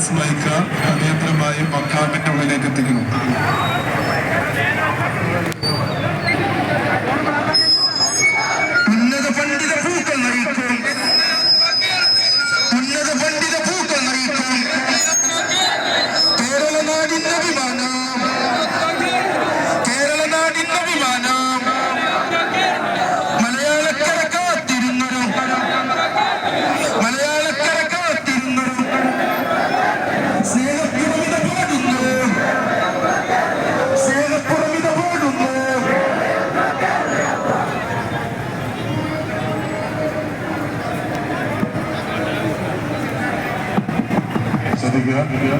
Gas like അടിയന്തരമായി മക്കാമിന്റെ ഉള്ളിലേക്ക് എത്തിക്കുന്നു. దిగా